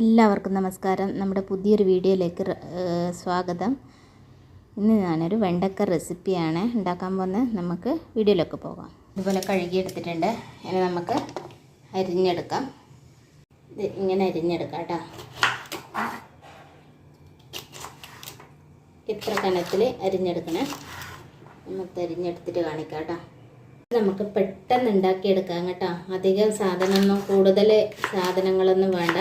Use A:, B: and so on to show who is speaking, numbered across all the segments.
A: എല്ലാവർക്കും നമസ്കാരം. നമ്മുടെ പുതിയൊരു വീഡിയോയിലേക്ക് സ്വാഗതം. ഇന്ന് ഞാനൊരു വെണ്ടക്ക റെസിപ്പിയാണ് ഉണ്ടാക്കാൻ പോകുന്നത്. നമുക്ക് വീഡിയോയിലേക്ക് പോകാം. ഇതുപോലെ കഴുകിയെടുത്തിട്ടുണ്ട്. ഇനി നമുക്ക് അരിഞ്ഞെടുക്കാം. ഇത് ഇങ്ങനെ അരിഞ്ഞെടുക്കാം കേട്ടോ. ഇത്ര കനത്തിൽ അരിഞ്ഞെടുക്കണേ. നമുക്ക് അരിഞ്ഞെടുത്തിട്ട് കാണിക്കാം നമുക്ക് പെട്ടെന്ന് ഉണ്ടാക്കിയെടുക്കാം കേട്ടോ. അധികം സാധനമൊന്നും കൂടുതൽ സാധനങ്ങളൊന്നും വേണ്ട.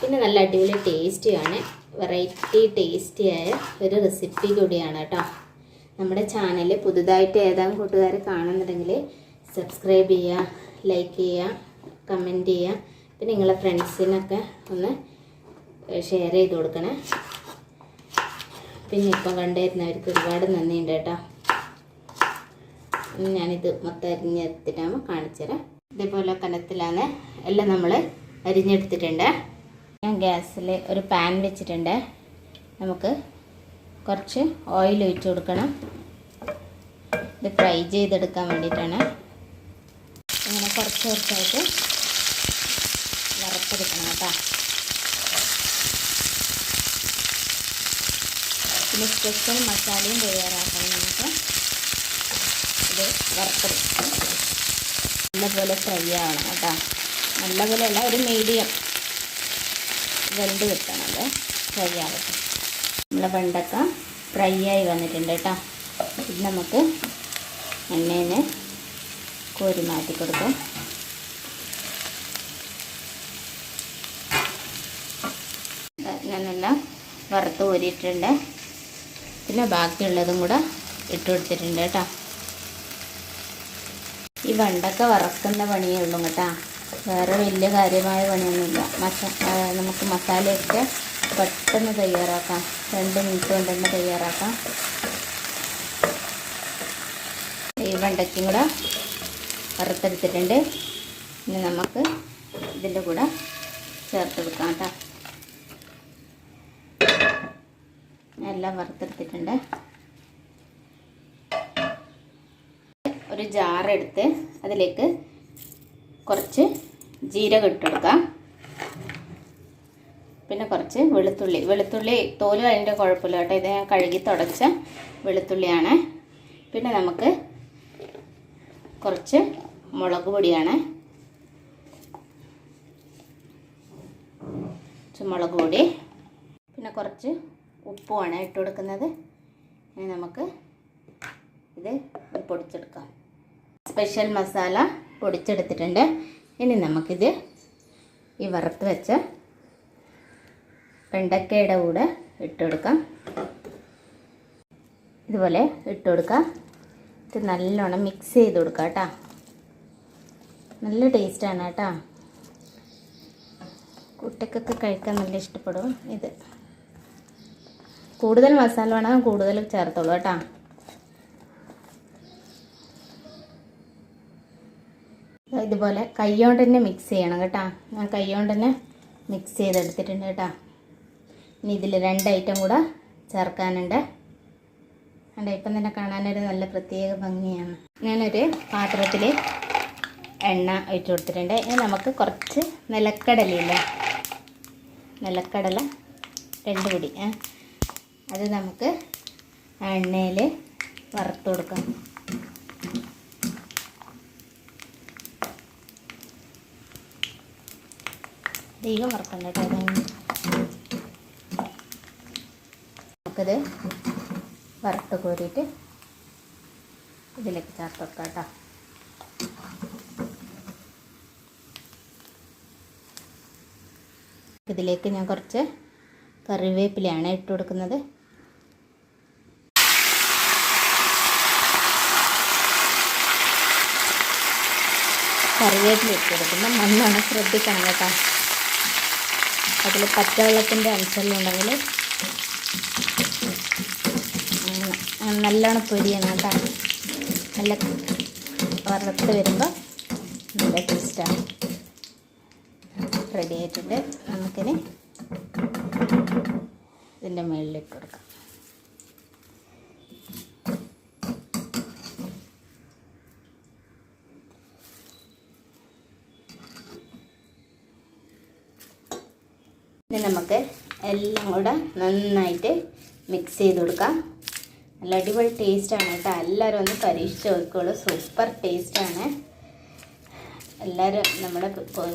A: പിന്നെ നല്ല അടിപൊളി ടേസ്റ്റിയാണ് വെറൈറ്റി ടേസ്റ്റിയായ ഒരു റെസിപ്പി കൂടിയാണ് കേട്ടോ നമ്മുടെ ചാനൽ പുതുതായിട്ട് ഏതാനും കൂട്ടുകാർ കാണുന്നുണ്ടെങ്കിൽ സബ്സ്ക്രൈബ് ചെയ്യുക ലൈക്ക് ചെയ്യുക കമന്റ് ചെയ്യുക പിന്നെ നിങ്ങളെ ഫ്രണ്ട്സിനൊക്കെ ഒന്ന് ഷെയർ ചെയ്ത് കൊടുക്കണേ. പിന്നെ ഇപ്പം കണ്ടുവരുന്നവർക്ക് ഒരുപാട് നന്ദിയുണ്ട് കേട്ടോ ഞാനിത് മൊത്തം അരിഞ്ഞെടുത്തിട്ടാകുമ്പോൾ കാണിച്ചു തരാം ഇതേപോലെ കനത്തിലാണ് എല്ലാം നമ്മൾ അരിഞ്ഞെടുത്തിട്ടുണ്ട്. ഞാൻ ഗ്യാസിൽ ഒരു പാൻ വെച്ചിട്ടുണ്ട്. നമുക്ക് കുറച്ച് ഓയിൽ ഒഴിച്ച് കൊടുക്കണം. ഇത് ഫ്രൈ ചെയ്തെടുക്കാൻ വേണ്ടിയിട്ടാണ്. അങ്ങനെ കുറച്ച് കുറച്ചായിട്ട് വറുത്തെടുക്കണം കേട്ടോ. പിന്നെ സ്പെഷ്യൽ മസാലയും തയ്യാറാക്കണം നമുക്ക്. ഇത് വറുത്തെടുക്കണം നല്ലപോലെ ഫ്രൈ ആവണം കേട്ടോ. നല്ലപോലെ അല്ല ഒരു മീഡിയം വെന്ത് കിട്ടണം അത് ഫ്രൈ ആവട്ടെ നമ്മളെ വെണ്ടക്ക ഫ്രൈ ആയി വന്നിട്ടുണ്ട് കേട്ടോ. ഇത് നമുക്ക് എണ്ണയിൽ കോരി മാറ്റി കൊടുക്കും. ഞാനെല്ലാം വറുത്ത് കോരിയിട്ടുണ്ട്. പിന്നെ ബാക്കിയുള്ളതും കൂടെ ഇട്ട് കൊടുത്തിട്ടുണ്ട് കേട്ടോ. ഈ വെണ്ടക്ക വറക്കുന്ന പണിയേ ഉള്ളൂ കേട്ടോ. വേറെ വലിയ കാര്യമായ പണിയൊന്നുമില്ല. മസ നമുക്ക് മസാലയൊക്കെ പെട്ടെന്ന് തയ്യാറാക്കാം. രണ്ട് മിനിറ്റ് കൊണ്ട് തന്നെ തയ്യാറാക്കാം. ഈ വെണ്ടയ്ക്കും കൂടെ വറുത്തെടുത്തിട്ടുണ്ട്. ഇനി നമുക്ക് ഇതിന്റെ കൂടെ ചേർത്ത് കൊടുക്കാം കേട്ടോ. എല്ലാം വറുത്തെടുത്തിട്ടുണ്ട്. ഒരു ജാറെടുത്ത് അതിലേക്ക് കുറച്ച് ജീരകം ഇട്ടെടുക്കാം പിന്നെ കുറച്ച് വെളുത്തുള്ളി. വെളുത്തുള്ളി തോൽ അതിന്റെ കുഴപ്പമില്ല കേട്ടോ. ഇത് ഞാൻ കഴുകി തുടച്ച വെളുത്തുള്ളിയാണ്. പിന്നെ നമുക്ക് കുറച്ച് മുളക് പൊടിയാണ്. മുളക് പൊടി. പിന്നെ കുറച്ച് ഉപ്പുമാണ് ഇട്ട് കൊടുക്കുന്നത്. ഇനി നമുക്ക് ഇത് പൊടിച്ചെടുക്കാം. സ്പെഷ്യൽ മസാല പൊടിച്ചെടുത്തിട്ടുണ്ട്. ഇനി നമുക്കിത് ഈ വറുത്ത് വെച്ച വെണ്ടക്കയുടെ കൂടെ ഇട്ട് കൊടുക്കാം. ഇതുപോലെ ഇട്ട് കൊടുക്കാം. ഇത് നല്ലോണം മിക്സ് ചെയ്ത് കൊടുക്കാം കേട്ടോ. നല്ല ടേസ്റ്റാണ് കേട്ടോ. കുട്ടിക്കൊക്കെ കഴിക്കാൻ നല്ല ഇഷ്ടപ്പെടും ഇത്. കൂടുതൽ മസാല വേണം കൂടുതൽ ചേർത്തോളൂ കേട്ടോ. ഇതുപോലെ കൈകൊണ്ട് തന്നെ മിക്സ് ചെയ്യണം കേട്ടോ. ഞാൻ കൈകൊണ്ട് തന്നെ മിക്സ് ചെയ്തെടുത്തിട്ടുണ്ട് കേട്ടോ. ഇനി ഇതിൽ രണ്ട് ഐറ്റം കൂടെ ചേർക്കാനുണ്ട്. കണ്ടോ ഇപ്പം തന്നെ കാണാനൊരു നല്ല പ്രത്യേക ഭംഗിയാണ്. ഞാനൊരു പാത്രത്തിൽ എണ്ണ ഒഴിച്ചു കൊടുത്തിട്ടുണ്ട്. ഇനി നമുക്ക് കുറച്ച് നിലക്കടലയില്ലേ നിലക്കടല രണ്ട് പിടി അത് നമുക്ക് എണ്ണയിൽ വറുത്ത് കൊടുക്കാം. അധികം വറുക്കണ്ട കേട്ടോ. നമുക്കത് വറുത്ത് കോരിയിട്ട് ഇതിലേക്ക് ചേർത്ത് വെക്കാം കേട്ടോ. ഇതിലേക്ക് ഞാൻ കുറച്ച് കറിവേപ്പിലയാണ് ഇട്ട് കൊടുക്കുന്നത്. കറിവേപ്പില ഇട്ട് കൊടുക്കുമ്പോൾ നന്നാണ് ശ്രദ്ധിക്കണം കേട്ടോ. അതിൽ പച്ചവെള്ളത്തിന്റെ ഉണ്ടെങ്കിൽ നല്ലോണം പൊരിയണം കേട്ടോ. നല്ല വറുത്ത് വരുമ്പോൾ നല്ല ടേസ്റ്റാണ് റെഡി ആയിട്ടുണ്ട്. നമുക്കിനി ഇതിന്റെ മുകളിലിട്ട് കൊടുക്കാം. ഇനി നമുക്ക് എല്ലാം കൂടെ നന്നായിട്ട് മിക്സ് ചെയ്ത് കൊടുക്കാം. നല്ല അടിപൊളി ടേസ്റ്റാണ് കേട്ടോ. എല്ലാവരും ഒന്ന് പരീക്ഷിച്ച് നോക്കിക്കോളൂ. സൂപ്പർ ടേസ്റ്റാണ് എല്ലാവരും നമ്മുടെ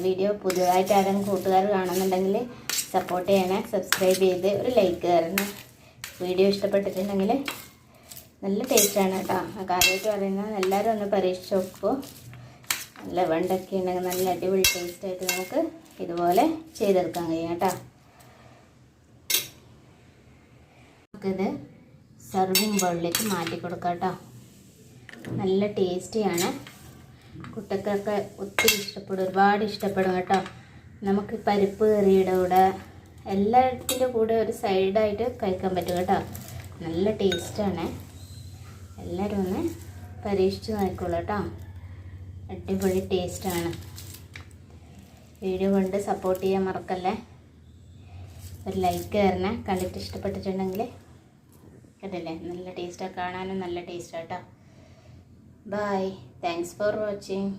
A: വീഡിയോ പുതിയതായിട്ട് ആരെങ്കിലും കൂട്ടുകാർ കാണുന്നുണ്ടെങ്കിൽ സപ്പോർട്ട് ചെയ്യണേ. സബ്സ്ക്രൈബ് ചെയ്ത് ഒരു ലൈക്ക് തരണം. വീഡിയോ ഇഷ്ടപ്പെട്ടിട്ടുണ്ടെങ്കിൽ നല്ല ടേസ്റ്റാണ് കേട്ടോ. കാര്യമായിട്ട് പറയുന്നത് എല്ലാവരും ഒന്ന് പരീക്ഷിച്ച് നോക്കുമ്പോൾ നല്ല വെണ്ടൊക്കെ ഉണ്ടെങ്കിൽ നല്ല അടിപൊളി ടേസ്റ്റായിട്ട് നമുക്ക് ഇതുപോലെ ചെയ്തെടുക്കാൻ കഴിയും കേട്ടോ. നമുക്കിത് സെർവിങ് ബൗളിലേക്ക് മാറ്റി കൊടുക്കാം കേട്ടോ നല്ല ടേസ്റ്റിയാണ് കുട്ടികൾക്കൊക്കെ ഒത്തിരി ഇഷ്ടപ്പെടും ഒരുപാട് ഇഷ്ടപ്പെടും കേട്ടോ. നമുക്ക് പരിപ്പ് കറിയുടെ കൂടെ എല്ലാത്തിന്റെ കൂടെ ഒരു സൈഡായിട്ട് കഴിക്കാൻ പറ്റും കേട്ടോ. നല്ല ടേസ്റ്റാണ് എല്ലാവരും ഒന്ന് പരീക്ഷിച്ച് നോക്കുള്ളൂ കേട്ടോ. അടിപൊളി ടേസ്റ്റാണ് വീഡിയോ കൊണ്ട് സപ്പോർട്ട് ചെയ്യാൻ മറക്കല്ലേ? ഒരു ലൈക്ക് തരണേ കണ്ടിട്ട് ഇഷ്ടപ്പെട്ടിട്ടുണ്ടെങ്കിൽ കേട്ടില്ലേ നല്ല ടേസ്റ്റാണ് കാണാനും നല്ല ടേസ്റ്റാട്ടോ ബൈ താങ്ക്സ് ഫോർ വാച്ചിങ്